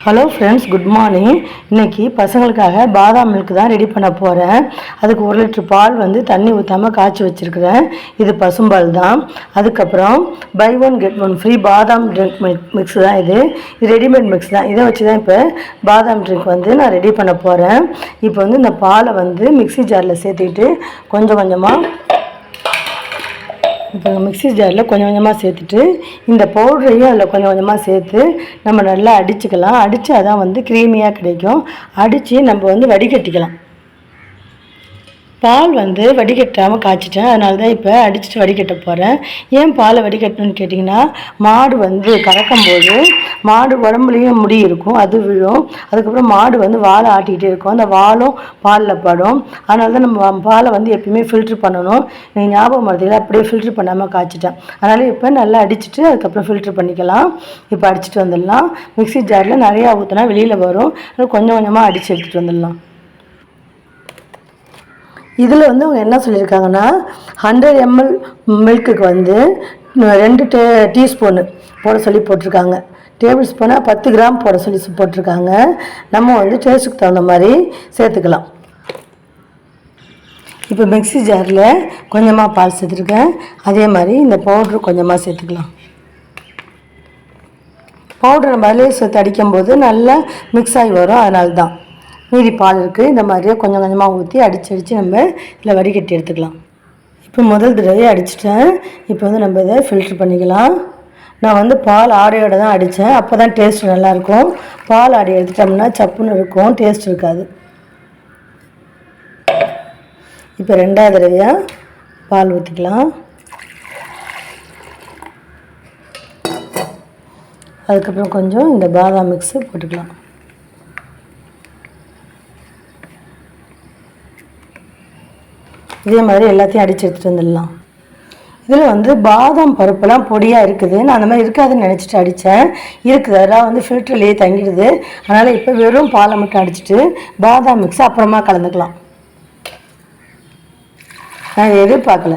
Hello friends good morning இன்றைக்கி பசங்களுக்காக பாதாம் மில்க் தான் ரெடி பண்ண போகிறேன் அதுக்கு ஒரு லிட்டர் பால் வந்து தண்ணி ஊற்றாமல் காய்ச்சி வச்சுருக்கிறேன். இது பசும்பால் தான். அதுக்கப்புறம் buy one get one free பாதாம் ட்ரிங்க் மில்க் மிக்ஸ் தான் இது. இது ரெடிமேட் மிக்ஸ் தான். இதை வச்சு தான் இப்போ பாதாம் ட்ரிங்க் வந்து நான் ரெடி பண்ண போகிறேன் இப்போ வந்து இந்த பாலை வந்து மிக்ஸி ஜாரில் சேர்த்துக்கிட்டு கொஞ்சம் கொஞ்சமாக இப்போ மிக்ஸி ஜாரில் கொஞ்சம் கொஞ்சமாக சேர்த்துட்டு இந்த பவுடரையும் அதில் கொஞ்சம் கொஞ்சமாக சேர்த்து நம்ம நல்லா அடிச்சுக்கலாம். அடித்து அதான் வந்து க்ரீமியாக கிடைக்கும். அடித்து நம்ம வந்து வடிகட்டிக்கலாம். பால் வந்து வடிகட்டாமல் காய்ச்சிட்டேன். அதனால தான் இப்போ அடிச்சுட்டு வடிகட்ட போகிறேன் ஏன் பாலை வடிகட்டணும்னு கேட்டிங்கன்னா மாடு வந்து கறக்கும்போது மாடு உடம்புலையும் முடி இருக்கும் அது விழும். அதுக்கப்புறம் மாடு வந்து வாழை ஆட்டிக்கிட்டே இருக்கும். அந்த வாலும் பாலில் படும். அதனால தான் நம்ம பாலை வந்து எப்பயுமே ஃபில்ட்ரு பண்ணணும். நீங்கள் ஞாபகம் மறதியில் அப்படியே ஃபில்ட்ரு பண்ணாமல் காய்ச்சிட்டேன். அதனால் இப்போ நல்லா அடிச்சுட்டு அதுக்கப்புறம் ஃபில்ட்ரு பண்ணிக்கலாம். இப்போ அடிச்சுட்டு வந்துடலாம். மிக்ஸி ஜாரில் நிறையா ஊற்றினா வெளியில் வரும். கொஞ்சம் கொஞ்சமாக அடித்து எடுத்துகிட்டு வந்துடலாம். இதில் வந்து அவங்க என்ன சொல்லியிருக்காங்கன்னா ஹண்ட்ரட் எம்எல் மில்க்குக்கு வந்து ரெண்டு டே டீஸ்பூனு போட சொல்லி போட்டிருக்காங்க. டேபிள் ஸ்பூனாக பத்து கிராம் போட சொல்லி போட்டிருக்காங்க. நம்ம வந்து டேஸ்ட்டுக்கு தகுந்த மாதிரி சேர்த்துக்கலாம். இப்போ மிக்ஸி ஜாரில் கொஞ்சமாக பால் சேர்த்துருக்கேன். அதே மாதிரி இந்த பவுட்ரு கொஞ்சமாக சேர்த்துக்கலாம். பவுட்ரு நம்ம அதிலே சேர்த்து அடிக்கும்போது நல்லா மிக்ஸ் ஆகி வரும். அதனால தான் மீதி பால் இருக்குது இந்த மாதிரியே கொஞ்சம் கொஞ்சமாக ஊற்றி அடித்து அடித்து நம்ம இதில் வடிகட்டி எடுத்துக்கலாம். இப்போ முதல் தடவை அடிச்சிட்டேன். இப்போ வந்து நம்ம இதை ஃபில்ட்ரு பண்ணிக்கலாம். நான் வந்து பால் ஆடையோட தான் அடித்தேன் அப்போ தான் டேஸ்ட் நல்லாயிருக்கும் பால் ஆடை எடுத்துட்டோம்னா சப்புன்னு இருக்கும். டேஸ்ட் இருக்காது. இப்போ ரெண்டாவது தடவையாக பால் ஊற்றிக்கலாம் அதுக்கப்புறம் கொஞ்சம் இந்த பாதாம் மிக்ஸு போட்டுக்கலாம். இதே மாதிரி எல்லாத்தையும் அடித்து எடுத்துகிட்டு வந்துடலாம். இதில் வந்து பாதாம் பருப்புலாம் பொடியாக இருக்குது. நான் அந்த மாதிரி இருக்காதுன்னு நினச்சிட்டு அடித்தேன் இருக்குது அதெல்லாம் வந்து ஃபில்டர்லேயே தங்கிடுது. அதனால் இப்போ வெறும் பாலை மட்டும் அடிச்சுட்டு பாதாம் மிக்ஸ் அப்புறமா கலந்துக்கலாம். நான் எதிர்பார்க்கல.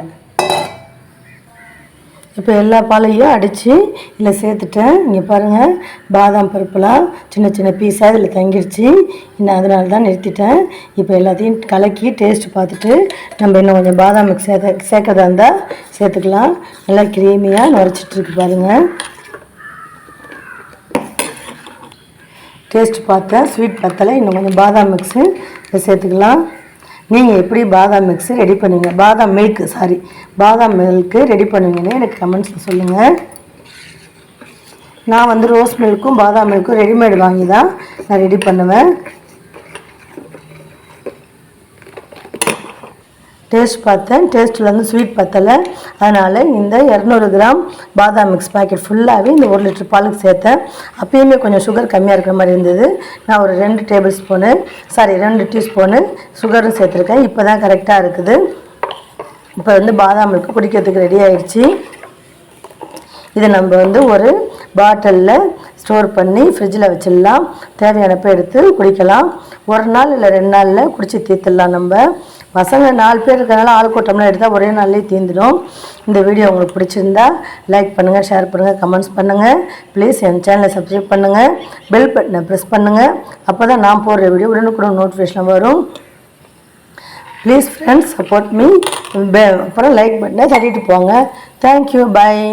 இப்போ எல்லா பாலையும் அடித்து இதில் சேர்த்துட்டேன். இங்கே பாருங்கள் பாதாம் பருப்புலாம் சின்ன சின்ன பீஸாக இதில் தங்கிடுச்சு இன்னும் அதனால தான் நிறுத்திட்டேன். இப்போ எல்லாத்தையும் கலக்கி டேஸ்ட் பார்த்துட்டு நம்ம இன்னும் கொஞ்சம் பாதாம் மிக்ஸ் சேர்க்கறதா இருந்தால் சேர்த்துக்கலாம். நல்லா க்ரீமியாக நுரைச்சிட்ருக்கு பாருங்கள் டேஸ்ட் பார்த்தேன் ஸ்வீட் பத்தலை இன்னும் கொஞ்சம் பாதாம் மிக்ஸு இதை சேர்த்துக்கலாம். நீங்கள் எப்படி பாதாம் மிக்ஸு ரெடி பண்ணுவீங்க பாதாம் மில்க்கு சாரி பாதாம் மில்க்கு ரெடி பண்ணுவீங்கன்னு எனக்கு கமெண்ட்ஸில் சொல்லுங்கள் நான் வந்து ரோஸ் மில்க்கும் பாதாம் மில்க்கும் ரெடிமேட் வாங்கி தான் நான் ரெடி பண்ணுவேன். டேஸ்ட் பார்த்தேன். டேஸ்ட்டில் வந்து ஸ்வீட் பத்தலை. அதனால் இந்த இரநூறு கிராம் பாதாம் மிக்ஸ் பாக்கெட் ஃபுல்லாகவே இந்த ஒரு லிட்டர் பாலுக்கு சேர்த்தேன். அப்பயுமே கொஞ்சம் சுகர் கம்மியாக இருக்கிற மாதிரி இருந்தது. நான் ஒரு ரெண்டு டேபிள் ஸ்பூனு சாரி ரெண்டு டீஸ்பூனு சுகரும் சேர்த்துருக்கேன். இப்போ தான் கரெக்டாக இருக்குது. இப்போ வந்து பாதாம் மில்க் குடிக்கிறதுக்கு ரெடி ஆயிடுச்சு. இதை நம்ம வந்து ஒரு பாட்டிலில் ஸ்டோர் பண்ணி ஃப்ரிட்ஜில் வச்சிடலாம். தேவையானப்போ எடுத்து குடிக்கலாம். ஒரு நாள் இல்லை ரெண்டு நாளில் குடித்து தீர்த்துடலாம் நம்ம. பசங்க நாலு பேர் இருக்கிறனால ஆள் கூட்டம்லாம் எடுத்தால் ஒரே நாள்லேயே தீர்ந்துடும். இந்த வீடியோ உங்களுக்கு பிடிச்சிருந்தா லைக் பண்ணுங்கள் ஷேர் பண்ணுங்கள் கமெண்ட்ஸ் பண்ணுங்கள் ப்ளீஸ் என் சேனலை சப்ஸ்கிரைப் பண்ணுங்கள் பெல் பட்டனை ப்ரெஸ் பண்ணுங்கள் அப்போ தான் நான் போடுற வீடியோ உடனுக்குடன் நோட்டிஃபிகேஷன் வரும். ப்ளீஸ் ஃப்ரெண்ட்ஸ் சப்போர்ட் மீ அப்புறம் லைக் பட்டனை தட்டிட்டு போங்க. Thank you bye